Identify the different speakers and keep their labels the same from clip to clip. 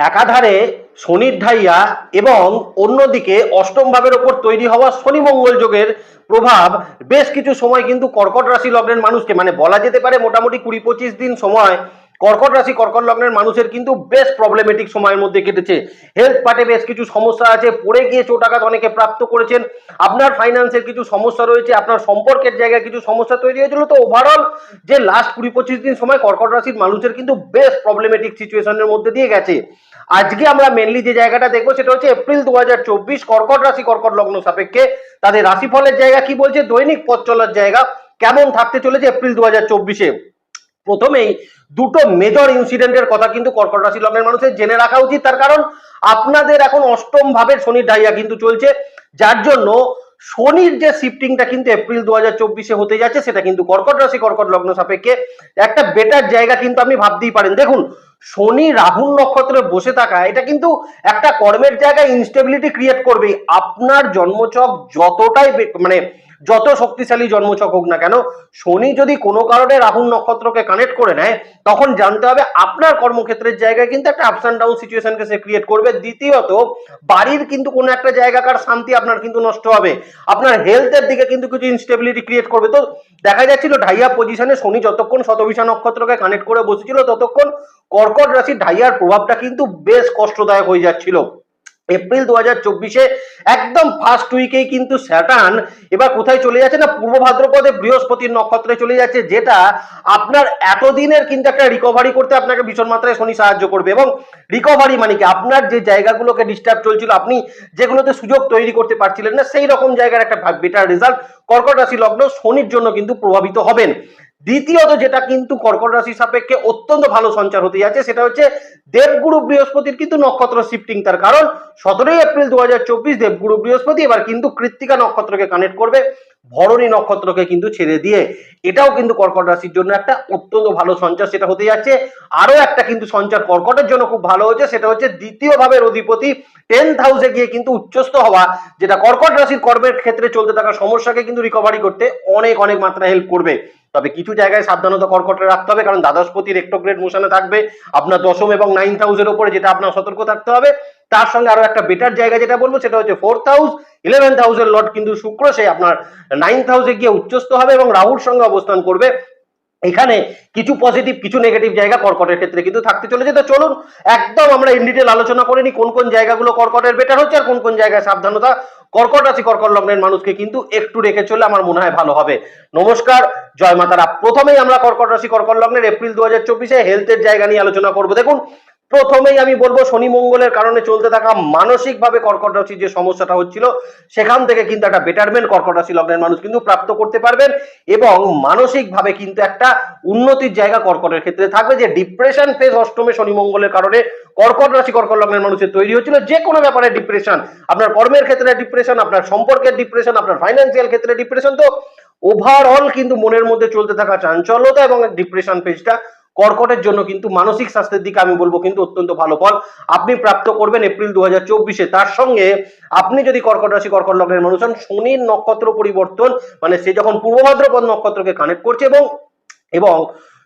Speaker 1: একাধারে শনির ঢাইয়া এবং অন্যদিকে অষ্টম ভাবের ওপর তৈরি হওয়া শনি মঙ্গল যোগের প্রভাব বেশ কিছু সময় কিন্তু কর্কট রাশি লগ্নের মানুষকে মানে বলা যেতে পারে মোটামুটি কুড়ি পঁচিশ দিন সময় কর্কট রাশি, কর্কট লগ্নের মানুষের কিন্তু বেশ প্রবলেমেটিক সময়ের মধ্যে কেটেছে। হেলথ পার্টে বেশ কিছু সমস্যা আছে, পড়ে গিয়ে চোটাঘাত অনেকে প্রাপ্ত করেছেন, আপনার ফাইন্যান্সের কিছু সমস্যা রয়েছে, আপনার সম্পর্কের জায়গায় কিছু সমস্যা তৈরি হয়েছিল, তো ওভারঅল যে লাস্ট কুড়ি পঁচিশ দিন সময় কর্কট রাশির মানুষের কিন্তু বেশ প্রবলেমেটিক সিচুয়েশনের মধ্যে দিয়ে গেছে। আজকে আমরা মেনলি যে জায়গাটা দেখব, সেটা হচ্ছে এপ্রিল দু হাজার চব্বিশ, কর্কট রাশি, কর্কট লগ্ন সাপেক্ষে। তাদের রাশিফলের জায়গা কি বলছে? দৈনিক পথ চলার জায়গা। কেমন থাকতে চলেছে এপ্রিল দু হাজার চব্বিশে? প্রথমেই দুটো মেজর ইনসিডেন্টের কথা কিন্তু কর্কট রাশি লগ্নের মানুষের জেনে রাখা উচিত। তার কারণ, আপনাদের এখন অষ্টম ভাবের শনির ঢাইয়া কিন্তু চলছে, যার জন্য শনির যে শিফটিংটা কিন্তু এপ্রিল দু হাজার চব্বিশে হতে যাচ্ছে, সেটা কিন্তু কর্কট রাশি, কর্কট লগ্ন সাপেক্ষে একটা বেটার জায়গা কিন্তু আপনি ভাবতেই পারেন। দেখুন, শনি রাহুল নক্ষত্রে বসে থাকা, এটা কিন্তু একটা কর্মের জায়গায় ইনস্টেবিলিটি ক্রিয়েট করবে আপনার জন্মছক যতটাই মানে যত শক্তিশালী জন্মছক হোক না কেন, শনি যদি কোনো কারণে রাহুল নক্ষত্রকে কানেক্ট করে নেয়, তখন জানতে হবে আপনার কর্মক্ষেত্রের জায়গায় কিন্তু একটা আপস অ্যান্ড ডাউন সিচুয়েশনকে সে ক্রিয়েট করবে। দ্বিতীয়ত, বাড়ির কিন্তু কোনো একটা জায়গাকার শান্তি আপনার কিন্তু নষ্ট হবে। আপনার হেলথের দিকে কিন্তু কিছু ইনস্টেবিলিটি ক্রিয়েট করবে। তো দেখা যাচ্ছিল ঢাইয়া পজিশনে শনি যতক্ষণ শতবিশা নক্ষত্রকে কানেক্ট করে বসেছিল, ততক্ষণ কর্কট রাশির ঢাইয়ার প্রভাবটা কিন্তু বেশ কষ্টদায়ক হয়ে যাচ্ছিল। এপ্রিল দু হাজার চব্বিশে একদম ফার্স্ট উইকেই কিন্তু স্যাটার্ন এবার কোথায় চলে যাচ্ছে না, পূর্ব ভাদ্রপদে বৃহস্পতির নক্ষত্রে চলে যাচ্ছে, যেটা আপনার এতদিনের কিন্তু একটা রিকভারি করতে আপনাকে ভীষণ মাত্রায় শনি সাহায্য করবে এবং রিকভারি মানে কি? আপনার যে জায়গাগুলোকে ডিস্টার্ব চলছিল, আপনি যেগুলোতে সুযোগ তৈরি করতে পারছিলেন না, সেই রকম জায়গার একটা বেটার রেজাল্ট কর্কট রাশি লগ্ন শনির জন্য কিন্তু প্রভাবিত হবেন। দ্বিতীয়ত যেটা কিন্তু কর্কট রাশি সাপেক্ষে অত্যন্ত ভালো সঞ্চার হতে যাচ্ছে, সেটা হচ্ছে দেবগুরু বৃহস্পতির কিন্তু নক্ষত্র শিফটিং তার। কারণ সতেরোই এপ্রিল দু হাজার চব্বিশ দেবগুরু বৃহস্পতি এবার কিন্তু কৃত্তিকা নক্ষত্রকে কানেক্ট করবে। ভরণী নক্ষত্রকে কিন্তু ছেড়ে দিয়ে এটাও কিন্তু কর্কট রাশির জন্য একটা অত্যন্ত ভালো সঞ্চার সেটা হতে যাচ্ছে। আরও একটা কিন্তু সঞ্চার কর্কটের জন্য খুব ভালো হচ্ছে, সেটা হচ্ছে দ্বিতীয় ভাবের অধিপতি টেন্থ হাউসে গিয়ে কিন্তু উচ্চস্থ হওয়া, যেটা কর্কট রাশির কর্মের ক্ষেত্রে চলতে থাকা সমস্যাকে কিন্তু রিকভারি করতে অনেক অনেক মাত্রায় হেল্প করবে। তবে কিছু জায়গায় সাবধানতা কর্কটে রাখতে হবে, কারণ দ্বাদশপতির রেক্টোগ্রেড মোশনে থাকবে, আপনার দশম এবং নাইন্থ হাউসের উপরে যেটা আপনার সতর্ক থাকতে হবে। তার সঙ্গে আরও একটা বেটার জায়গা যেটা বলব, সেটা হচ্ছে ফোর্থ হাউস ইলেভেন্থ হাউসের লর্ড কিন্তু শুক্র সে আপনার নাইন্থ হাউসে গিয়ে উচ্চস্থ হবে এবং রাহুর সঙ্গে অবস্থান করবে। এখানে কিছু পজিটিভ কিছু নেগেটিভ জায়গা কর্কটের ক্ষেত্রে কিন্তু থাকতে চলেছে। তো চলুন, একদম আমরা ইন ডিটেল আলোচনা করে কোন কোন জায়গাগুলো কর্কটের বেটার হচ্ছে আর কোন কোন জায়গায় সাবধানতা। কর্কট রাশি, কর্কট লগ্নের মানুষকে কিন্তু একটু রেখে চলে আমার মনে হয় ভালো হবে। নমস্কার, জয় মাতারা। প্রথমেই আমরা কর্কট রাশি, কর্কট লগ্নের এপ্রিল দু হাজার চব্বিশে হেলথের জায়গা নিয়ে আলোচনা করব। দেখুন প্রথমেই আমি বলব শনি মঙ্গলের কারণে চলতে থাকা মানসিকভাবে কর্কট রাশির যে সমস্যাটা হচ্ছিল, সেখান থেকে কিন্তু একটা বেটারমেন্ট কর্কট রাশি লগ্নের মানুষ কিন্তু প্রাপ্ত করতে পারবেন এবং মানসিকভাবে কিন্তু একটা উন্নতির জায়গা কর্কটের ক্ষেত্রে থাকবে। যে ডিপ্রেশন ফেজ অষ্টমে শনি মঙ্গলের কারণে কর্কট রাশি, কর্কট লগ্নের মানুষের তৈরি হচ্ছিল। যে কোনো ব্যাপারে ডিপ্রেশন আপনার কর্মের ক্ষেত্রে ডিপ্রেশন আপনার সম্পর্কের ডিপ্রেশন আপনার ফাইন্যান্সিয়াল ক্ষেত্রে ডিপ্রেশন তো ওভারঅল কিন্তু মনের মধ্যে চলতে থাকা চাঞ্চল্যতা এবং ডিপ্রেশন পেজটা কর্কটের জন্য কিন্তু মানসিক স্বাস্থ্যের দিকে আমি বলব কিন্তু অত্যন্ত ভালো ফল। আপনি প্রাপ্ত করবেন এপ্রিল দু তার সঙ্গে আপনি যদি কর্কট রাশি, কর্কট লগ্নের মানুষ হন, শনির নক্ষত্র পরিবর্তন মানে সে যখন পূর্ব ভাদ্রপদ নক্ষত্রকে কানেক্ট করছে এবং এবং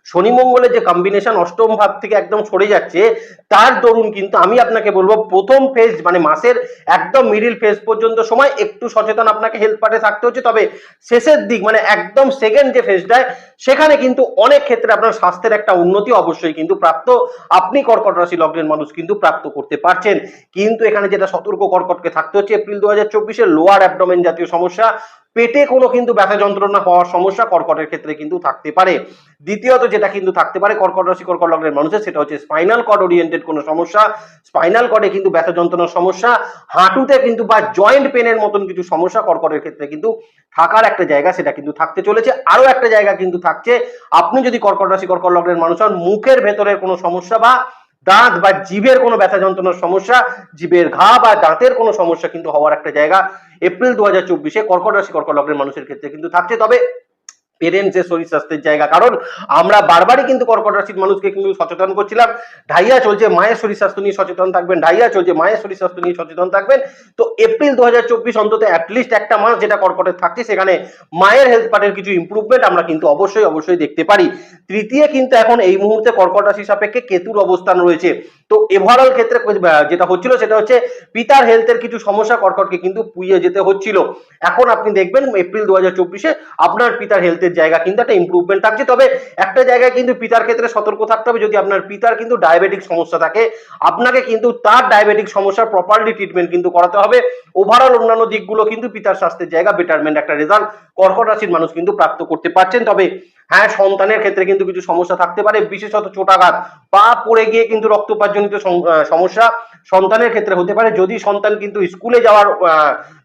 Speaker 1: শনি মঙ্গলের যে কম্বিনেশন অষ্টম ভাব থেকে একদম সরে যাচ্ছে, তার দরুন কিন্তু আমি আপনাকে বলব প্রথম ফেজ মানে মাসের একদম মিডিল ফেজ পর্যন্ত সময় একটু সচেতন আপনাকে হেলথ পার্টে থাকতে হচ্ছে। তবে শেষের দিক মানে একদম সেকেন্ড যে ফেজটায় সেখানে কিন্তু অনেক ক্ষেত্রে আপনার স্বাস্থ্যের একটা উন্নতি অবশ্যই কিন্তু প্রাপ্ত। আপনি কর্কট রাশি লগ্নের মানুষ কিন্তু প্রাপ্ত করতে পারছেন। কিন্তু এখানে যেটা সতর্ক কর্কটকে থাকতে হচ্ছে, এপ্রিল দু হাজার চব্বিশে লোয়ার অ্যাবডোমেন জাতীয় সমস্যা পেটে কোনো কিন্তু ব্যথা যন্ত্রণা হওয়ার সমস্যা কর্কটের ক্ষেত্রে কিন্তু থাকতে পারে। দ্বিতীয়ত যেটা কিন্তু থাকতে পারে কর্কট রাশি, কর্কট লগ্নের মানুষের, সেটা হচ্ছে স্পাইনাল কর্ড ওরিয়েন্টেড কোনো সমস্যা। স্পাইনাল কর্ডে কিন্তু ব্যথা যন্ত্রণার সমস্যা। হাঁটুতে কিন্তু বা জয়েন্ট পেনের মতন কিছু সমস্যা কর্কটের ক্ষেত্রে কিন্তু থাকার একটা জায়গা সেটা কিন্তু থাকতে চলেছে। আরও একটা জায়গা কিন্তু থাকছে। আপনি যদি কর্কট রাশি, কর্কট লগ্নের মানুষ হন, মুখের ভেতরের কোনো সমস্যা বা দাঁত বা জীবের কোনো ব্যথা যন্ত্রণার সমস্যা জীবের ঘা বা দাঁতের কোনো সমস্যা কিন্তু হওয়ার একটা জায়গা। এপ্রিল দু হাজার চব্বিশে কর্কট রাশি কর্কট লগ্নের মানুষের ক্ষেত্রে কিন্তু থাকছে। তবে পেরেন্টসের শরীর স্বাস্থ্যের জায়গা। কারণ আমরা বারবারই কিন্তু কর্কট রাশির মানুষকে কিন্তু সচেতন করছিলাম। ঢাইয়া চলছে, মায়ের শরীর স্বাস্থ্য নিয়ে সচেতন থাকবেন। ঢাইয়া চলছে, মায়ের শরীর স্বাস্থ্য নিয়ে সচেতন থাকবেন। তো এপ্রিল দু হাজার চব্বিশ অন্তত অ্যাটলিস্ট একটা মাস যেটা কর্কটের থাকছে, সেখানে মায়ের হেলথ পার্টের কিছু ইম্প্রুভমেন্ট আমরা কিন্তু অবশ্যই অবশ্যই দেখতে পারি। তৃতীয় কিন্তু এখন এই মুহূর্তে কর্কট রাশি সাপেক্ষে কেতুর অবস্থান রয়েছে। তো ওভারঅল ক্ষেত্রে যেটা হচ্ছিল সেটা হচ্ছে পিতার হেলথের কিছু সমস্যা কর্কটকে কিন্তু পুইয়ে যেতে হচ্ছিল। এখন আপনি দেখবেন এপ্রিল দু হাজার চব্বিশে আপনার পিতার হেলথের জায়গা কিন্তু একটা ইম্প্রুভমেন্ট থাকছে। তবে একটা জায়গায় কিন্তু পিতার ক্ষেত্রে সতর্ক থাকতে হবে। যদি আপনার পিতার কিন্তু ডায়াবেটিক সমস্যা থাকে, আপনাকে কিন্তু তার ডায়াবেটিক সমস্যার প্রপারলি ট্রিটমেন্ট কিন্তু করাতে হবে। ওভারঅল অন্যান্য দিকগুলো কিন্তু পিতার স্বাস্থ্যের জায়গা বেটারমেন্ট একটা রেজাল্ট কর্কট রাশির মানুষ কিন্তু প্রাপ্ত করতে পারছেন। তবে হ্যাঁ সন্তানের ক্ষেত্রে কিন্তু কিছু সমস্যা থাকতে পারে। বিশেষত চোটাঘাত পা পড়ে গিয়ে কিন্তু রক্তপাতজনিত সম- সমস্যা সন্তানের ক্ষেত্রে হতে পারে। যদি সন্তান কিন্তু স্কুলে যাওয়ার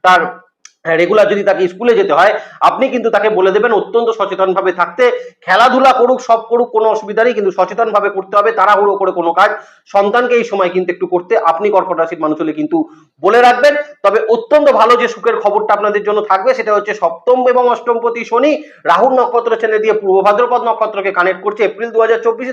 Speaker 1: তার রেগুলার যদি তাকে স্কুলে যেতে হয়, আপনি কিন্তু তাকে বলে দেবেন অত্যন্ত সচেতন ভাবে থাকতে। খেলাধুলা করুক, সব করুক, কোনো অসুবিধা নেই কিন্তু সচেতন ভাবে করতে হবে, তাড়াহুড়ো করে কোনো কাজ। সন্তানকে এই সময় কিন্তু একটু করতে আপনি কর্কট রাশির মানুষ হলে কিন্তু বলে রাখবেন। তবে অত্যন্ত ভালো যে সুখের খবরটা আপনাদের জন্য থাকবে, সেটা হচ্ছে সপ্তম এবং অষ্টমপতি শনি রাহুল নক্ষত্র ছেড়ে দিয়ে পূর্ব ভাদ্রপদ নক্ষত্রকে কানেক্ট করছে এপ্রিল দু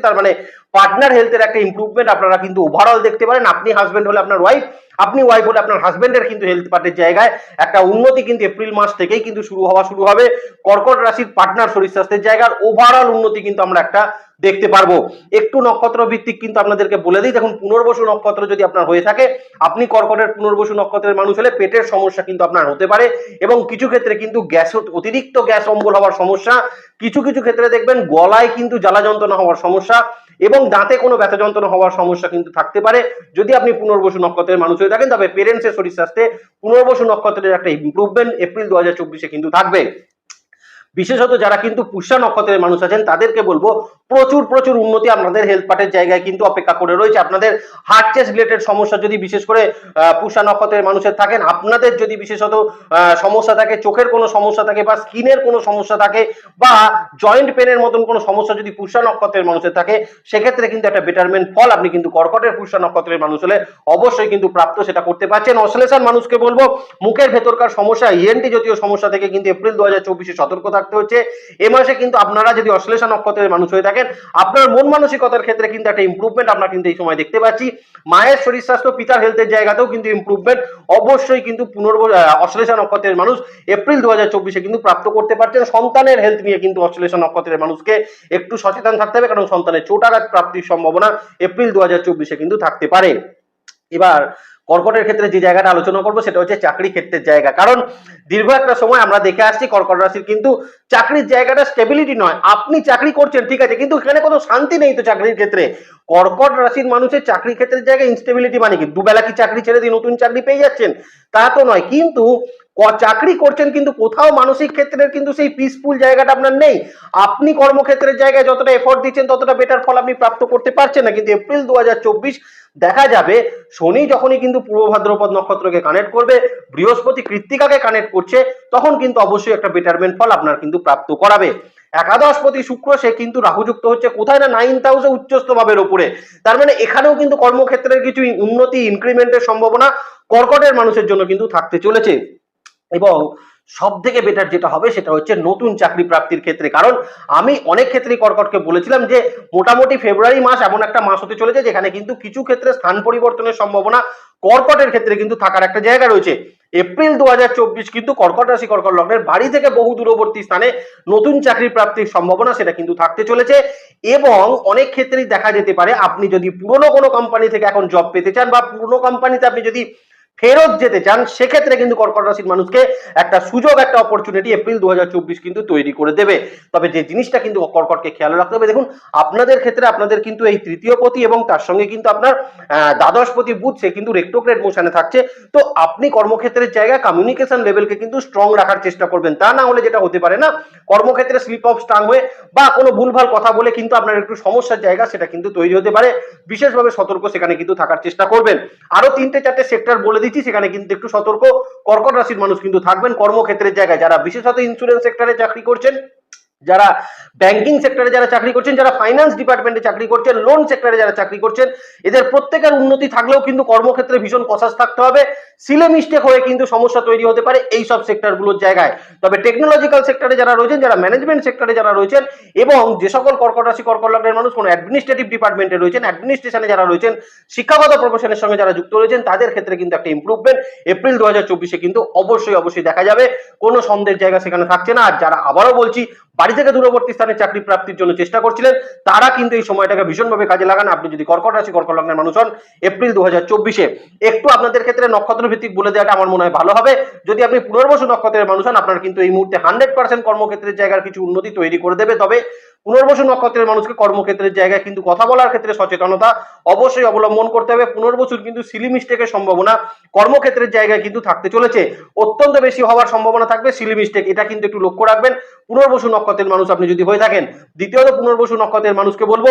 Speaker 1: তার মানে পার্টনার হেলথের একটা ইম্প্রুভমেন্ট আপনারা কিন্তু ওভারঅল দেখতে পারেন। আপনি হাজবেন্ড হলে আপনার ওয়াইফ আপনি ওয়াইফ হলে আপনার হাজবেন্ডের কিন্তু হেলথ পার্টের জায়গায় একটা উন্নতি কিন্তু এপ্রিল মাস থেকেই কিন্তু শুরু হওয়া শুরু হবে। কর্কট রাশির পার্টনার শরীর স্বাস্থ্যের জায়গার ওভারঅল উন্নতি কিন্তু আমরা একটা দেখতে পারব। একটু নক্ষত্র ভিত্তিক কিন্তু আপনাদেরকে বলে দিই, দেখুন পুনর্বসু নক্ষত্র যদি আপনার হয়ে থাকে, আপনি কর্কটের পুনর্বসু নক্ষত্রের মানুষ হলে পেটের সমস্যা কিন্তু আপনার হতে পারে এবং কিছু ক্ষেত্রে কিন্তু গ্যাস, অতিরিক্ত গ্যাস অম্বল হওয়ার সমস্যা, কিছু কিছু ক্ষেত্রে দেখবেন গলায় কিন্তু জ্বালা যন্ত্রণা হওয়ার সমস্যা এবং দাঁতে কোনো ব্যথা যন্ত্রণা হওয়ার সমস্যা কিন্তু থাকতে পারে। যদি আপনি পুনর্বসু নক্ষত্রের মানুষ হয়ে থাকেন, তবে পেরেন্টসের শরীর স্বাস্থ্যে পুনর্বসু নক্ষত্রের একটা ইম্প্রুভমেন্ট এপ্রিল দু হাজার চব্বিশে কিন্তু থাকবে। বিশেষত যারা কিন্তু পুষ্যা নক্ষত্রের মানুষ আছেন, তাদেরকে বলব প্রচুর প্রচুর উন্নতি আপনাদের হেলথ পার্টের জায়গায় কিন্তু অপেক্ষা করে রয়েছে। আপনাদের হার্ট চেস্ট রিলেটেড সমস্যা যদি বিশেষ করে পুষা নক্ষত্রের মানুষের থাকেন, আপনাদের যদি বিশেষত সমস্যা থাকে, চোখের কোনো সমস্যা থাকে বা স্কিনের কোনো সমস্যা থাকে বা জয়েন্ট পেনের মতন কোনো সমস্যা যদি পুষা নক্ষত্রের মানুষের থাকে, সেক্ষেত্রে কিন্তু একটা বেটারমেন্ট ফল আপনি কিন্তু কর্কটের পুষা নক্ষত্রের মানুষ হলে অবশ্যই কিন্তু প্রাপ্ত সেটা করতে পারছেন। অশ্লেষণ মানুষকে বলব, মুখের ভেতরকার সমস্যা ইএনটি জাতীয় সমস্যা থেকে কিন্তু এপ্রিল দু হাজার সতর্ক থাকতে হচ্ছে। এ মাসে কিন্তু আপনারা যদি অশ্লেষা নক্ষত্রের মানুষ হয়ে থাকেন। আপনার মন মানসিকতার ক্ষেত্রে কিন্তু একটা ইম্প্রুভমেন্ট আমরা কিন্তু এই সময় দেখতে পাচ্ছি। মায়ের শরীর স্বাস্থ্য, পিতার হেলথের জায়গাতেও কিন্তু ইম্প্রুভমেন্ট অবশ্যই কিন্তু পুনর্ব অশ্লেষা নক্ষত্রের মানুষ এপ্রিল দু হাজার চব্বিশে কিন্তু প্রাপ্ত করতে পারছেন। সন্তানের হেলথ নিয়ে কিন্তু অশ্লেষা নক্ষত্রের মানুষকে একটু সচেতন থাকতে হবে, কারণ সন্তানের চোটাঘাত প্রাপ্তির সম্ভাবনা এপ্রিল দু হাজার চব্বিশে কিন্তু থাকতে পারে। এবার কর্কটের ক্ষেত্রে যে জায়গাটা আলোচনা করব সেটা হচ্ছে চাকরি ক্ষেত্রের জায়গা। কারণ দীর্ঘ একটা সময় আমরা দেখে আসছি কর্কট রাশির কিন্তু চাকরির জায়গাটা স্টেবিলিটি নয়। আপনি চাকরি করছেন, ঠিক আছে, কিন্তু এখানে কোনো শান্তি নেই তো চাকরির ক্ষেত্রে। কর্কট রাশির মানুষের চাকরি ক্ষেত্রের জায়গায় ইনস্টেবিলিটি মানে কি? দুবেলা কি চাকরি ছেড়ে দিয়ে নতুন চাকরি পেয়ে যাচ্ছেন? তা তো নয়। কিন্তু চাকরি করছেন কিন্তু কোথাও মানসিক ক্ষেত্রের কিন্তু সেই পিসফুল জায়গাটা আপনার নেই। আপনি কর্মক্ষেত্রের জায়গায় যতটা এফোর্ট দিচ্ছেন, ততটা বেটার ফল আপনি প্রাপ্ত করতে পারছেন না। কিন্তু এপ্রিল দু হাজার চব্বিশ দেখা যাবে, শনি যখনই কিন্তু পূর্ব ভাদ্রপদ নক্ষত্রকে কানেক্ট করবে, বৃহস্পতি কৃত্তিকাকে কানেক্ট করছে, তখন কিন্তু অবশ্যই একটা বেটারমেন্ট ফল আপনার কিন্তু প্রাপ্ত করাবে। একাদশপতি শুক্র, সে কিন্তু রাহুযুক্ত হচ্ছে কোথায় না নাইন হাউসে উচ্চস্থ ভাবের উপরে তার মানে এখানেও কিন্তু কর্মক্ষেত্রের কিছু উন্নতি ইনক্রিমেন্টের সম্ভাবনা কর্কটের মানুষের জন্য কিন্তু থাকতে চলেছে। এবং সব থেকে বেটার যেটা হবে সেটা হচ্ছে নতুন চাকরি প্রাপ্তির ক্ষেত্রে। কারণ আমি অনেক ক্ষেত্রেই কর্কটকে বলেছিলাম যে, মোটামুটি ফেব্রুয়ারি মাস এমন একটা মাস হতে চলেছে যেখানে কিন্তু কিছু ক্ষেত্রে স্থান পরিবর্তনের সম্ভাবনা কর্কটের ক্ষেত্রে কিন্তু থাকার একটা জায়গা রয়েছে। এপ্রিল দু হাজার চব্বিশ কিন্তু কর্কট রাশি, কর্কট লগ্নের বাড়ি থেকে বহু দূরবর্তী স্থানে নতুন চাকরি প্রাপ্তির সম্ভাবনা সেটা কিন্তু থাকতে চলেছে এবং অনেক ক্ষেত্রেই দেখা যেতে পারে আপনি যদি পুরনো কোনো কোম্পানি থেকে এখন জব পেতে চান বা পুরনো কোম্পানিতে আপনি যদি ফেরত যেতে চান, সেক্ষেত্রে কিন্তু কর্কট রাশির মানুষকে একটা সুযোগ, একটা অপরচুনিটি এপ্রিল দু হাজার চব্বিশ কিন্তু তৈরি করে দেবে। তবে যে জিনিসটা কিন্তু কর্কটকে খেয়াল রাখতে হবে, দেখুন, আপনাদের ক্ষেত্রে আপনাদের কিন্তু এই তৃতীয় পতি এবং তার সঙ্গে কিন্তু আপনার দ্বাদশ পতি সে কিন্তু রেক্টোগ্রেড মোশনে থাকছে। তো আপনি কর্মক্ষেত্রের জায়গায় কমিউনিকেশন লেভেলকে কিন্তু স্ট্রং রাখার চেষ্টা করবেন। তা না হলে যেটা হতে পারে না, কর্মক্ষেত্রে স্লিপ অফ স্টাং হয়ে বা কোনো ভুলভাল কথা বলে কিন্তু আপনার একটু সমস্যার জায়গা সেটা কিন্তু তৈরি হতে পারে। বিশেষভাবে সতর্ক সেখানে কিন্তু থাকার চেষ্টা করবেন। আরও তিনটে চারটে সেক্টর বলে দিচ্ছি, সেখানে কিন্তু একটু সতর্ক। কর্কট রাশির মানুষ কিন্তু থাকবেন কর্মক্ষেত্রের জায়গায়। যারা বিশেষত ইন্স্যুরেন্স সেক্টরে চাকরি করছেন, যারা ব্যাংকিং সেক্টরে যারা চাকরি করছেন, যারা ফাইন্যান্স ডিপার্টমেন্টে চাকরি করছেন লোন সেক্টরে যারা চাকরি করছেন, এদের প্রত্যেকের উন্নতি থাকলেও কিন্তু কর্মক্ষেত্রে ভীষণ কষাস থাকতে হবে। সিলে মিস্টেক হয়ে কিন্তু সমস্যা তৈরি হতে পারে এই সব সেক্টরগুলোর জায়গায়। তবে টেকনোলজিক্যাল সেক্টরে যারা রয়েছেন, যারা ম্যানেজমেন্ট সেক্টরে যারা রয়েছেন, এবং যে সকল কর্কট রাশি কর্কট লগ্নের মানুষ, কোনো অ্যাডমিনিস্ট্রেটিভ ডিপার্টমেন্টে রয়েছেন অ্যাডমিনিস্ট্রেশনে যারা রয়েছেন, শিক্ষাগত প্রফেশনের সঙ্গে যারা যুক্ত রয়েছেন, তাদের ক্ষেত্রে কিন্তু একটা ইমপ্রুভমেন্ট এপ্রিল দু হাজার কিন্তু অবশ্যই অবশ্যই দেখা যাবে। কোনো সন্দেহের জায়গা সেখানে থাকছে না। আর যারা আবারও বলছি, বাড়ি থেকে দূরবর্তী স্থানে চাকরি প্রাপ্তির জন্য চেষ্টা করছিলেন, তারা কিন্তু এই সময়টাকে ভীষণভাবে কাজে লাগান। আপনি যদি কর্কট রাশি কর্কট লগ্নের মানুষ হন এপ্রিল দু হাজার একটু আপনাদের ক্ষেত্রে নক্ষত্র ভিত্তিক বলে দেওয়াটা আমার মনে হয় ভালো হবে। যদি আপনি পুনর্বসু নক্ষত্রের মানুষ হন, আপনার কিন্তু এই মুহূর্তে হান্ড্রেড পার্সেন্ট কর্মক্ষেত্রের জায়গার কিছু উন্নতি তৈরি করে দেবে। তবে পুনর্বসু নক্ষত্রের মানুষকে কর্মক্ষেত্রের জায়গায় কিন্তু কথা বলার ক্ষেত্রে সচেতনতা অবশ্যই অবলম্বন করতে হবে। পুনর্বসুর কিন্তু সিলি মিস্টেকের সম্ভাবনা কর্মক্ষেত্রের জায়গায় কিন্তু থাকতে চলেছে। অত্যন্ত বেশি হওয়ার সম্ভাবনা থাকবে সিলি মিস্টেক এটা কিন্তু একটু লক্ষ্য রাখবেন। পুনর্বসু নক্ষত্রের মানুষ আপনি যদি হয়ে থাকেন, দ্বিতীয়ত পুনর্বসু নক্ষত্রের মানুষকে বলব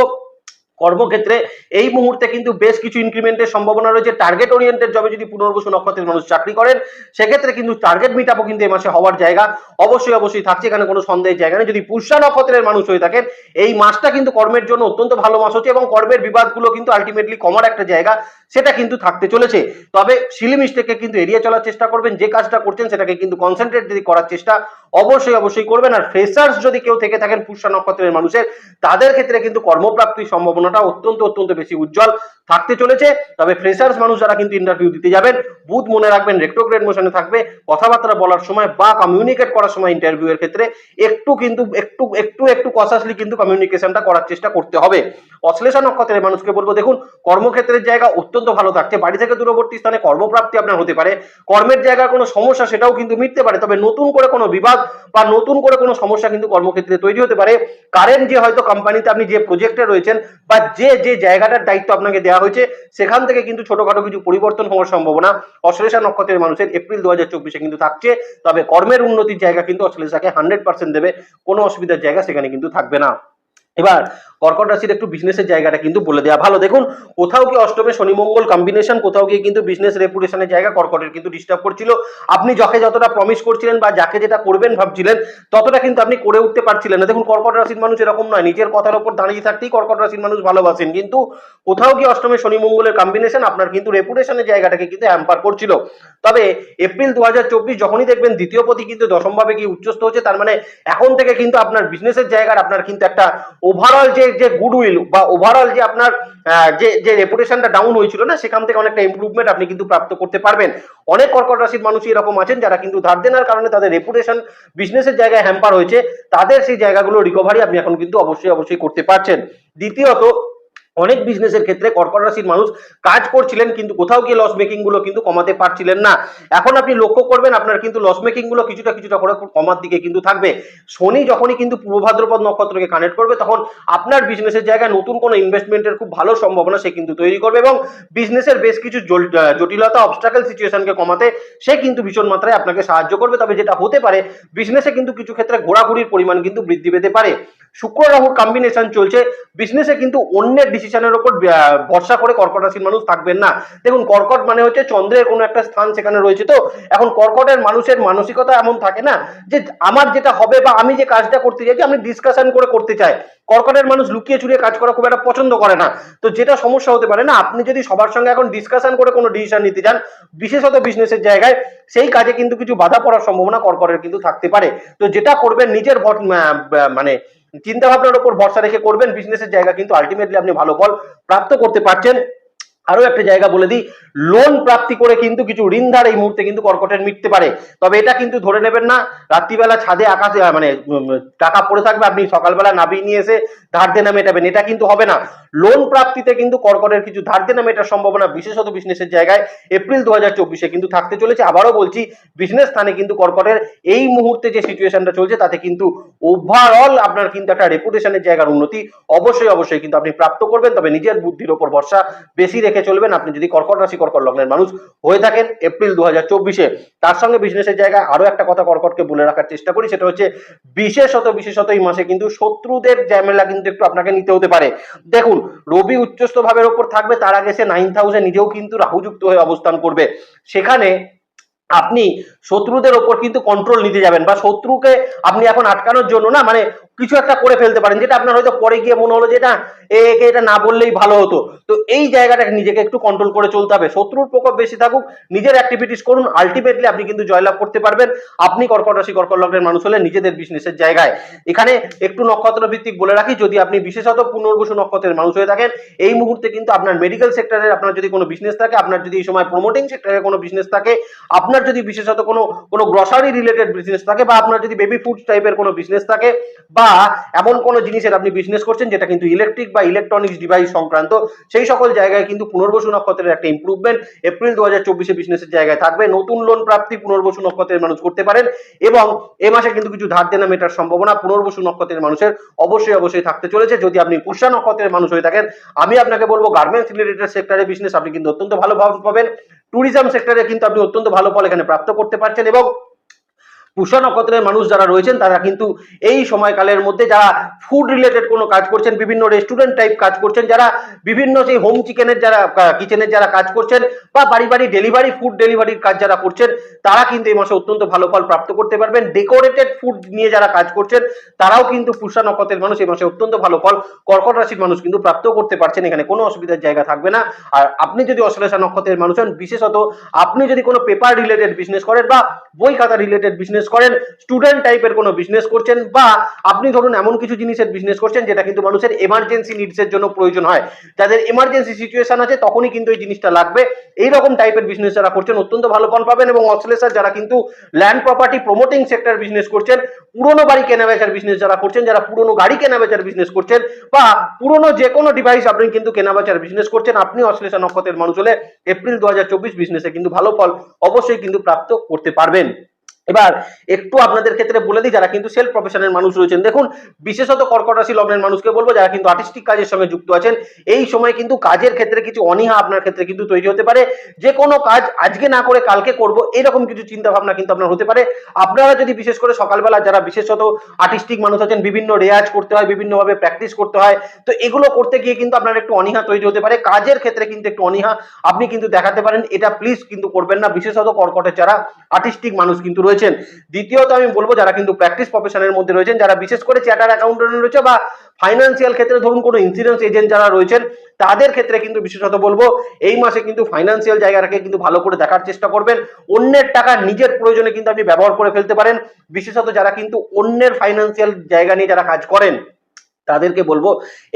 Speaker 1: কর্মক্ষেত্রে এই মুহূর্তে কিন্তু বেশ কিছু ইনক্রিমেন্টের সম্ভাবনা রয়েছে। টার্গেট ওরিয়েন্টেড জবে যদি পুনর্বসু নক্ষত্রের মানুষ চাকরি করেন, সেক্ষেত্রে কিন্তু টার্গেট মিট আপও কিন্তু এই মাসে হওয়ার জায়গা অবশ্যই অবশ্যই থাকছে। এখানে কোনো সন্দেহের জায়গা নেই। যদি পুষ্যা নক্ষত্রের মানুষ হয়ে থাকেন, এই মাসটা কিন্তু কর্মের জন্য অত্যন্ত ভালো মাস হচ্ছে এবং কর্মের বিবাদগুলো কিন্তু আলটিমেটলি কমার একটা জায়গা সেটা কিন্তু থাকতে চলেছে। তবে সিলি মিস্টেককে কিন্তু এড়িয়ে চলার চেষ্টা করবেন। যে কাজটা করছেন সেটাকে কিন্তু কনসেন্ট্রেট করার চেষ্টা অবশ্যই অবশ্যই করবেন। আর ফ্রেশার্স যদি কেউ থেকে থাকেন পুষ্যা নক্ষত্রের মানুষের, তাদের ক্ষেত্রে কিন্তু কর্মপ্রাপ্তির সম্ভাবনাটা অত্যন্ত অত্যন্ত বেশি উজ্জ্বল। থাকতে চলেছে। তবে ফ্রেশার্স মানুষ যারা কিন্তু ইন্টারভিউ দিতে যাবেন। বুথ মনে রাখবেন রেক্টোগ্রেড মোশনে থাকবে। কথাবার্তা বলার সময় বা কমিউনিকেট করার সময় ইন্টারভিউ এর ক্ষেত্রে একটু কিন্তু একটু একটু একটু কসাসলি কিন্তু কমিউনিকেশনটা করার চেষ্টা করতে হবে। অশ্লেষা নক্ষত্রের মানুষকে বলব, দেখুন, কর্মক্ষেত্রের জায়গা অত্যন্ত ভালো থাকছে। বাড়ি থেকে দূরবর্তী স্থানে কর্মপ্রাপ্তি আপনার হতে পারে। কর্মের জায়গার কোনো সমস্যা সেটাও কিন্তু মিটতে পারে। তবে নতুন করে কোনো বিভাগ বা নতুন করে কোনো সমস্যা কিন্তু কর্মক্ষেত্রে তৈরি হতে পারে। কারেন্ট যে হয়তো কোম্পানিতে আপনি যে প্রজেক্টে রয়েছেন বা যে যে জায়গাটার দায়িত্ব আপনাকে দেওয়া হয়েছে। সেখান থেকে কিন্তু ছোটখাটো কিছু পরিবর্তন হওয়ার সম্ভাবনা অশ্লেষা নক্ষত্রের মানুষের এপ্রিল দু হাজার চব্বিশে কিন্তু থাকছে। তবে কর্মের উন্নতির জায়গা কিন্তু অশ্লেষাকে হান্ড্রেড পার্সেন্ট দেবে। কোনো অসুবিধার জায়গা সেখানে কিন্তু থাকবে না। এবার কর্কট রাশির একটু বিজনেসের জায়গাটা কিন্তু বলে দেওয়া ভালো। দেখুন, কোথাও কি অষ্টমে শনি মঙ্গল কম্বিনেশন কোথাও গিয়ে কিন্তু বিজনেস রেপুটেশনের জায়গা কর্কটের কিন্তু ডিস্টার্ব করছিল। আপনি যাকে যতটা প্রমিস করছিলেন বা যাকে যেটা করবেন ভাবছিলেন, ততটা কিন্তু আপনি করে উঠতে পারছিলেন না। দেখুন, কর্কট রাশির মানুষ এরকম নয়। নিজের কথার উপর দাঁড়িয়ে থাকতেই কর্কট রাশির মানুষ ভালোবাসেন। কিন্তু কোথাও কি অষ্টমে শনি মঙ্গলের কম্বিনেশন আপনার কিন্তু রেপুটেশনের জায়গাটাকে কিন্তু হ্যাম্পার করছিল। তবে এপ্রিল দু হাজার চব্বিশ যখনই দেখবেন দ্বিতীয় পতি কিন্তু দশমভাবে গিয়ে উচ্চস্থ হচ্ছে, তার মানে এখন থেকে কিন্তু আপনার বিজনেসের জায়গার, আপনার কিন্তু একটা ওভারঅল যে যে গুডউইল বা ওভারঅল যে আপনার যে যে রেপুটেশনটা ডাউন হয়েছিল না, সেখান থেকে অনেকটা ইম্প্রুভমেন্ট আপনি কিন্তু প্রাপ্ত করতে পারবেন। অনেক কর্কট রাশির মানুষ এরকম আছেন যারা কিন্তু ধার দেনার কারণে তাদের রেপুটেশন বিজনেসের জায়গায় হ্যাম্পার হয়েছে। তাদের সেই জায়গাগুলো রিকভারি আপনি এখন কিন্তু অবশ্যই অবশ্যই করতে পারছেন। দ্বিতীয়ত অনেক বিজনেসের ক্ষেত্রে কর্কট মানুষ কাজ করছিলেন কিন্তু কোথাও গিয়ে লস মেকিংগুলো কিন্তু কমাতে পারছিলেন না। এখন আপনি লক্ষ্য করবেন আপনার কিন্তু লস মেকিংগুলো কিছুটা কিছুটা করে কমার দিকে কিন্তু থাকবে। শনি যখনই কিন্তু পূর্ব ভাদ্রপদ নক্ষত্রকে কানেক্ট করবে তখন আপনার বিজনেসের জায়গায় নতুন কোনো ইনভেস্টমেন্টের খুব ভালো সম্ভাবনা সে কিন্তু তৈরি করবে এবং বিজনেসের বেশ কিছু জটিলতা অবস্টাকেল সিচুয়েশনকে কমাতে সে কিন্তু ভীষণ মাত্রায় আপনাকে সাহায্য করবে। তবে যেটা হতে পারে বিজনেসে কিন্তু কিছু ক্ষেত্রে ঘোরাঘুরির পরিমাণ কিন্তু বৃদ্ধি পেতে পারে। শুক্র রাহুর কম্বিনেশন চলছে। বিজনেসে কিন্তু অন্যের ডিসিশনের আহ, ভরসা করে কর্কট রাশির মানুষ থাকবেন না। দেখুন কর্কট মানে হচ্ছে চন্দ্রের কোনো একটা স্থান সেখানে রয়েছে তো। এখন কর্কটের মানুষের মানসিকতা এমন থাকে না যে আমার যেটা হবে বা আমি যে কাজটা করতে চাইছি আমি ডিসকাশন করে করতে চাই। কর্কটের মানুষ লুকিয়ে চুরিয়ে কাজ করা খুব একটা পছন্দ করে না। তো যেটা সমস্যা হতে পারে না আপনি যদি সবার সঙ্গে এখন ডিসকাশন করে কোনো ডিসিশন নিতে চান বিশেষত বিজনেসের জায়গায় সেই কাজে কিন্তু কিছু বাধা পড়ার সম্ভাবনা কর্কটের কিন্তু থাকতে পারে। তো যেটা করবেন নিজের মানে চিন্তা ভাবনার উপর ভরসা রেখে করবেন। বিজনেসের জায়গা কিন্তু আলটিমেটলি আপনি ভালো ফল প্রাপ্ত করতে পারছেন। আরও একটা জায়গা বলে দিই লোন প্রাপ্তি করে কিন্তু কিছু ঋণধার এই মুহূর্তে কিন্তু কর্কটের মিটতে পারে। তবে এটা কিন্তু ধরে নেবেন না, রাত্রিবেলা ছাদে আকাশে মানে টাকা পড়ে থাকবে, আপনি সকালবেলা নাবিয়ে নিয়ে এসে ধার দেনা মেটাবেন এটা কিন্তু হবে না। লোন প্রাপ্তিতে কিন্তু কর্কটের কিছু ধার দেনা মেটার সম্ভাবনা বিশেষত বিজনেসের জায়গায় এপ্রিল দু হাজার চব্বিশে কিন্তু থাকতে চলেছে। আবারও বলছি বিজনেস স্থানে কিন্তু কর্কটের এই মুহূর্তে যে সিচুয়েশনটা চলছে, তাতে কিন্তু ওভারঅল আপনার কিন্তু একটা রেপুটেশনের জায়গার উন্নতি অবশ্যই অবশ্যই কিন্তু আপনি প্রাপ্ত করবেন। তবে নিজের বুদ্ধির ওপর ভরসা বেশি রেখে চলবেন। আপনি যদি কর্কট রাশি, কর্কট লগ্নের মানুষ হয়ে থাকেন এপ্রিল দু হাজার চব্বিশে, তার সঙ্গে বিজনেসের জায়গায় আরও একটা কথা কর্কটকে বলে রাখার চেষ্টা করি, সেটা হচ্ছে বিশেষত বিশেষত এই মাসে কিন্তু শত্রুদের ঝামেলা কিন্তু একটু আপনাকে নিতে হতে পারে। দেখুন রবি উচ্চস্থ ভাবের ওপর থাকবে, তার আগে সে নাইন থাউজেন্ড নিজেও কিন্তু রাহুযুক্ত হয়ে অবস্থান করবে। সেখানে আপনি শত্রুদের ওপর কিন্তু কন্ট্রোল নিতে যাবেন বা শত্রুকে আপনি এখন আটকানোর জন্য না মানে কিছু একটা করে ফেলতে পারেন, যেটা আপনার হয়তো পরে গিয়ে মনে হলো যে না একে এটা না বললেই ভালো হতো। তো এই জায়গাটাকে নিজেকে একটু কন্ট্রোল করে চলতে হবে। শত্রুর প্রকোপ বেশি থাকুক, নিজের অ্যাক্টিভিটিস করুন। আলটিমেটলি আপনি কিন্তু জয়লাভ করতে পারবেন। আপনি কর্কট রাশি, কর্কট লগ্নের মানুষ হলে নিজেদের বিজনেসের জায়গায়। এখানে একটু নক্ষত্র ভিত্তিক বলে রাখি, যদি আপনি বিশেষত পুনর্বসু নক্ষত্রের মানুষ হয়ে থাকেন, এই মুহূর্তে কিন্তু আপনার মেডিকেল সেক্টরের আপনার যদি কোনো বিজনেস থাকে, আপনার যদি এই সময় প্রমোটিং সেক্টরের কোনো বিজনেস থাকে, আপনার যদি বিশেষত কোনো কোনো গ্রসারি রিলেটেড বিজনেস থাকে, বা আপনার যদি বেবি ফুড টাইপের কোনো বিজনেস থাকে, বা এমন কোনো জিনিসের আপনি বিজনেস করছেন যেটা কিন্তু ইলেকট্রিক বা ইলেকট্রনিক্স ডিভাইস সংক্রান্ত, সেই সকল জায়গায় কিন্তু পুনর্বসু নক্ষত্রের একটা ইমপ্রুভমেন্ট এপ্রিল দু হাজার চব্বিশে বিজনেসের জায়গায় থাকবে। নতুন লোন প্রাপ্তি পুনর্বসু নক্ষত্রের মানুষ করতে পারেন এবং এ মাসে কিন্তু কিছু ধার দেনা মেটার সম্ভাবনা পুনর্বসু নক্ষত্রের মানুষের অবশ্যই অবশ্যই থাকতে চলেছে। যদি আপনি পুষ্যা নক্ষত্রের মানুষ হয়ে থাকেন, আমি আপনাকে বলব গার্মেন্টস রিলেটেড সেক্টরে বিজনেস আপনি কিন্তু অত্যন্ত ভালো পাবেন। ট্যুরিজম সেক্টরে কিন্তু আপনি অত্যন্ত ভালো ফল এখানে প্রাপ্ত করতে পারছেন এবং পুষা নক্ষত্রের মানুষ যারা রয়েছেন, তারা কিন্তু এই সময়কালের মধ্যে যারা ফুড রিলেটেড কোনো কাজ করছেন, বিভিন্ন রেস্টুরেন্ট টাইপ কাজ করছেন, যারা বিভিন্ন সেই হোম চিকেনের যারা কিচেনের যারা কাজ করছেন বা বাড়ি বাড়ি ডেলিভারি ফুড ডেলিভারির কাজ যারা করছেন, তারা কিন্তু এই মাসে অত্যন্ত ভালো ফল প্রাপ্ত করতে পারবেন। ডেকোরেটেড ফুড নিয়ে যারা কাজ করছেন, তারাও কিন্তু পুষা নক্ষত্রের মানুষ এই মাসে অত্যন্ত ভালো ফল কর্কট রাশির মানুষ কিন্তু প্রাপ্ত করতে পারছেন, এখানে কোনো অসুবিধার জায়গা থাকবে না। আর আপনি যদি অশ্লেষা নক্ষত্রের মানুষ হন, বিশেষত আপনি যদি কোনো পেপার রিলেটেড বিজনেস করেন বা বই খাতা রিলেটেড বিজনেস করেন স্টুডেন্ট টাইপের কোনো বিজনেস করছেন বা আপনি ধরুন এমন কিছু জিনিসের বিজনেস করছেন যেটা কিন্তু মানুষের এমার্জেন্সি নিডসের জন্য প্রয়োজন হয়। যাদের এমার্জেন্সি সিচুয়েশন আছে তখনই কিন্তু এই জিনিসটা লাগবে। এইরকম টাইপের বিজনেস যারা করছেন অত্যন্ত ভালো ফল পাবেন এবং অশ্লেষার যারা কিন্তু land property promoting sector business করছেন, পুরনো বাড়ি কেনা বেচার বিজনেস যারা করছেন, যারা পুরনো গাড়ি কেনা বেচার বিজনেস করছেন বা পুরনো যে কোনো ডিভাইস আপনি কিন্তু কেনা বেচার বিজনেস করছেন, আপনি অশ্লেষা নক্ষত্রের মানুষ হলে এপ্রিল দু হাজার চব্বিশ বিজনেসে কিন্তু ভালো ফল অবশ্যই কিন্তু প্রাপ্ত করতে পারবেন। এবার একটু আপনাদের ক্ষেত্রে বলে দিই, যারা কিন্তু সেলফ প্রফেশনের মানুষ রয়েছেন, দেখুন, বিশেষত কর্কট রাশি লগ্নের মানুষকে বলব, যারা কিন্তু আর্টিস্টিক কাজের সঙ্গে যুক্ত আছেন, এই সময় কিন্তু কাজের ক্ষেত্রে কিছু অনীহা আপনার ক্ষেত্রে কিন্তু তৈরি হতে পারে। যে কোনো কাজ আজকে না করে কালকে করব, এরকম কিছু চিন্তা ভাবনা কিন্তু আপনার হতে পারে। আপনারা যদি বিশেষ করে সকালবেলা যারা বিশেষত আর্টিস্টিক মানুষ আছেন, বিভিন্ন রেয়াজ করতে হয়, বিভিন্নভাবে প্র্যাকটিস করতে হয়, তো এগুলো করতে গিয়ে কিন্তু আপনার একটু অনীহা তৈরি হতে পারে। কাজের ক্ষেত্রে কিন্তু একটু অনীহা আপনি কিন্তু দেখাতে পারেন, এটা প্লিজ কিন্তু করবেন না। বিশেষত কর্কটের যারা আর্টিস্টিক মানুষ কিন্তু রয়েছেন। দ্বিতীয়ত আমি বলব যারা কিন্তু প্র্যাকটিস প্রফেশনের মধ্যে রয়েছেন, যারা বিশেষ করে চ্যাটার অ্যাকাউন্টেন্ট রয়েছে বা ফাইন্যান্সিয়াল ক্ষেত্রে ধরুন কোনো ইন্স্যুরেন্স এজেন্ট যারা রয়েছেন, তাদের ক্ষেত্রে কিন্তু বিশেষত বলব এই মাসে কিন্তু ফাইন্যান্সিয়াল জায়গাটাকে কিন্তু ভালো করে দেখার চেষ্টা করবেন। অন্যের টাকা নিজের প্রয়োজনে কিন্তু আপনি ব্যবহার করে ফেলতে পারেন। বিশেষত যারা কিন্তু অন্যের ফাইন্যান্সিয়াল জায়গা নিয়ে যারা কাজ করেন তাদেরকে বলব,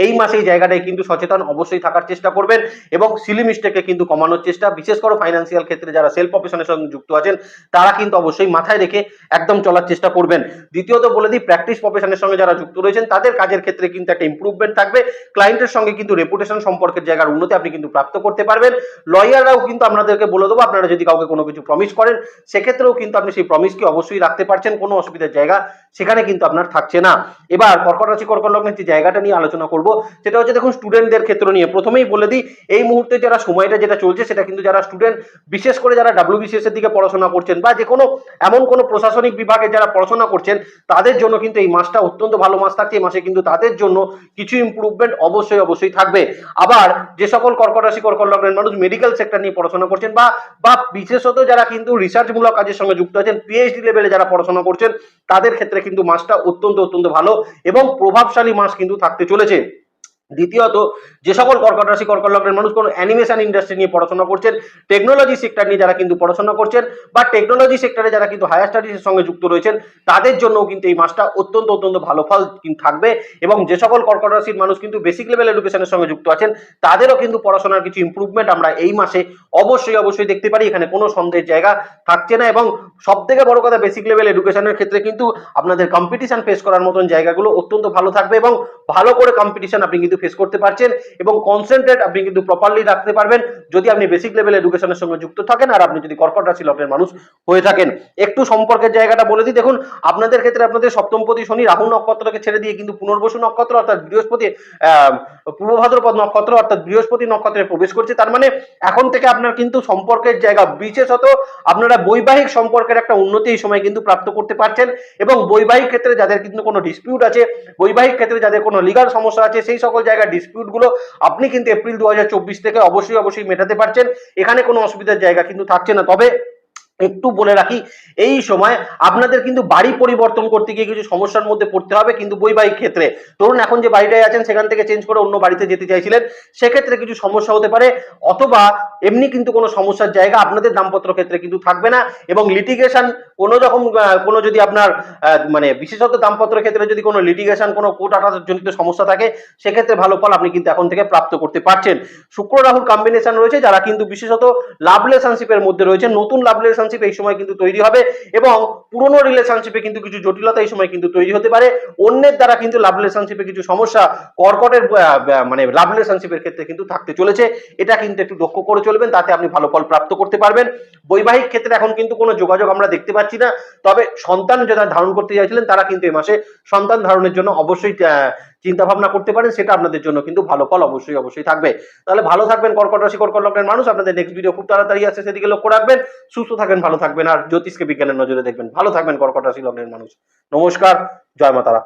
Speaker 1: এই মাসে এই জায়গাটায় কিন্তু সচেতন অবশ্যই থাকার চেষ্টা করবেন এবং সিলি মিস্টেককে কিন্তু কমানোর চেষ্টা, বিশেষ করে ফাইন্যান্সিয়াল ক্ষেত্রে যারা সেলফ প্রফেশনের সঙ্গে যুক্ত আছেন, তারা কিন্তু অবশ্যই মাথায় রেখে একদম চলার চেষ্টা করবেন। দ্বিতীয়ত বলে দিই প্র্যাকটিস প্রফেশনের সঙ্গে যারা যুক্ত রয়েছেন, তাদের কাজের ক্ষেত্রে কিন্তু একটা ইম্প্রুভমেন্ট থাকবে। ক্লায়েন্টের সঙ্গে কিন্তু রেপুটেশন সম্পর্কের জায়গার উন্নতি আপনি কিন্তু প্রাপ্ত করতে পারবেন। লয়াররাও কিন্তু আপনাদেরকে বলে দেবো, আপনারা যদি কাউকে কোনো কিছু প্রমিস করেন, সেক্ষেত্রেও কিন্তু আপনি সেই প্রমিসকে অবশ্যই রাখতে পারছেন, কোনো অসুবিধার জায়গা সেখানে কিন্তু আপনার থাকছে না। এবার কর্কট রাশি কর্কট লগ্নের যে জায়গাটা নিয়ে আলোচনা করব, সেটা হচ্ছে দেখুন স্টুডেন্টদের ক্ষেত্র নিয়ে। প্রথমেই বলে দিই, এই মুহূর্তে যারা সময়টা যেটা চলছে, সেটা কিন্তু যারা স্টুডেন্ট বিশেষ করে যারা ডাব্লিউবিসিএস এর দিকে পড়াশোনা করছেন বা যে কোনো, এমন কোনো প্রশাসনিক বিভাগে যারা পড়াশোনা করছেন, তাদের জন্য কিন্তু এই মাসটা অত্যন্ত ভালো মাস থাকছে। এই মাসে কিন্তু তাদের জন্য কিছু ইম্প্রুভমেন্ট অবশ্যই অবশ্যই থাকবে। আবার যে সকল কর্কট রাশি কর্কট লগ্নের মানুষ মেডিকেল সেক্টর নিয়ে পড়াশোনা করছেন বা বা বিশেষত যারা কিন্তু রিসার্চমূলক কাজের সঙ্গে যুক্ত আছেন পিএইচডি লেভেলে যারা পড়াশোনা করছেন, তাদের ক্ষেত্রে কিন্তু মাসটা অত্যন্ত অত্যন্ত ভালো এবং প্রভাবশালী মাস কিন্তু থাকতে চলেছে। দ্বিতীয়ত, যে সকল কর্কট রাশি কর্কট লগ্নের মানুষ কোনো অ্যানিমেশন ইন্ডাস্ট্রি নিয়ে পড়াশোনা করছেন টেকনোলজি সেক্টর নিয়ে যারা কিন্তু পড়াশোনা করছেন, বা টেকনোলজি সেক্টরে যারা কিন্তু হায়ার স্টাডিজের সঙ্গে যুক্ত রয়েছেন, তাদের জন্যও কিন্তু এই মাসটা অত্যন্ত অত্যন্ত ভালো ফল থাকবে। এবং যে সকল কর্কট রাশির মানুষ কিন্তু বেসিক লেভেল এডুকেশনের সঙ্গে যুক্ত আছেন, তাদেরও কিন্তু পড়াশোনার কিছু ইম্প্রুভমেন্ট আমরা এই মাসে অবশ্যই অবশ্যই দেখতে পারি। এখানে কোনো সন্দেহের জায়গা থাকছে না। এবং সব থেকে বড় কথা বেসিক লেভেল এডুকেশনের ক্ষেত্রে কিন্তু আপনাদের কম্পিটিশন ফেস করার মতন জায়গাগুলো অত্যন্ত ভালো থাকবে। এবং ভালো করে কম্পিটিশন আপনি কিন্তু ফেস করতে পারছেন এবং কনসেন্ট্রেট আপনি কিন্তু প্রপারলি রাখতে পারবেন। যদি আপনি বেসিক লেভেল এডুকেশনের সঙ্গে যুক্ত থাকেন আর আপনি যদি কর্কট রাশি লগ্নের মানুষ হয়ে থাকেন একটু সম্পর্কের জায়গাটা বলে দিই। দেখুন আপনাদের ক্ষেত্রে আপনাদের সপ্তমপতি শনি রাহু নক্ষত্রকে ছেড়ে দিয়ে কিন্তু পুনর্বসু নক্ষত্র অর্থাৎ বৃহস্পতি আহ, পূর্ব ভাদ্রপদ নক্ষত্র অর্থাৎ বৃহস্পতি নক্ষত্রে প্রবেশ করছে। তার মানে এখন থেকে আপনার কিন্তু সম্পর্কের জায়গা বিশেষত আপনারা বৈবাহিক সম্পর্কের একটা উন্নতি এই সময় কিন্তু প্রাপ্ত করতে পারছেন এবং বৈবাহিক ক্ষেত্রে যাদের কিন্তু কোনো ডিসপিউট আছে বৈবাহিক ক্ষেত্রে যাদের কোনো লিগাল সমস্যা আছে সেই সকল জায়গার ডিসপিউটগুলো আপনি কিন্তু এপ্রিল দু হাজার চব্বিশ থেকে অবশ্যই অবশ্যই মেটাতে পারছেন। এখানে কোনো অসুবিধার জায়গা কিন্তু থাকছে না। তবে একটু বলে রাখি, এই সময় আপনাদের কিন্তু বাড়ি পরিবর্তন করতে গিয়ে কিছু সমস্যার মধ্যে পড়তে হবে কিন্তু বৈবাহিক ক্ষেত্রে। ধরুন এখন যে বাড়িটায় আছেন, সেখান থেকে চেঞ্জ করে অন্য বাড়িতে যেতে চাইছিলেন, সেক্ষেত্রে কিছু সমস্যা হতে পারে অথবা এমনি কিন্তু কোনো সমস্যার জায়গা আপনাদের দাম্পত্য ক্ষেত্রে কিন্তু থাকবে না এবং লিটিগেশন কোনো রকম কোনো যদি আপনার মানে বিশেষত দাম্পত্য ক্ষেত্রে যদি কোনো লিটিগেশন কোনো কোর্ট জনিত সমস্যা থাকে, সেক্ষেত্রে ভালো ফল আপনি কিন্তু এখন থেকে প্রাপ্ত করতে পারছেন। শুক্র রাহুর কম্বিনেশন রয়েছে, যারা কিন্তু বিশেষত লাভ রিলেশনশিপের মধ্যে রয়েছে নতুন লাভ রিলেশনশিপ এই সময় কিন্তু তৈরি হবে এবং পুরনো রিলেশনশিপে কিন্তু কিছু জটিলতা এই সময় কিন্তু তৈরি হতে পারে। অন্যের দ্বারা কিন্তু লাভ রিলেশনশিপে কিছু সমস্যা কর্কটের মানে লাভ রিলেশনশিপের ক্ষেত্রে কিন্তু থাকতে চলেছে। এটা কিন্তু একটু লক্ষ্য করে চলবেন, তাতে আপনি ভালো ফল প্রাপ্ত করতে পারবেন। বৈবাহিক ক্ষেত্রে এখন কিন্তু কোনো যোগাযোগ আমরা দেখতে পাচ্ছি না। তবে সন্তান যারা ধারণ করতে চাইছিলেন, তারা কিন্তু এই মাসে সন্তান ধারণের জন্য অবশ্যই চিন্তা ভাবনা করতে পারেন, সেটা আপনাদের জন্য কিন্তু ভালো ফল অবশ্যই অবশ্যই থাকবে। তাহলে ভালো থাকবেন, কর্কট রাশি, কর্কট লগ্নের মানুষ। আপনাদের নেক্সট ভিডিও খুব তাড়াতাড়ি আসছে, সেদিকে লক্ষ্য রাখবেন। সুস্থ থাকবেন, ভালো থাকবেন, আর জ্যোতিষকে বিজ্ঞানের নজরে দেখবেন। ভালো থাকবেন, কর্কট রাশি, লগ্নের মানুষ। নমস্কার, জয় মাতারা।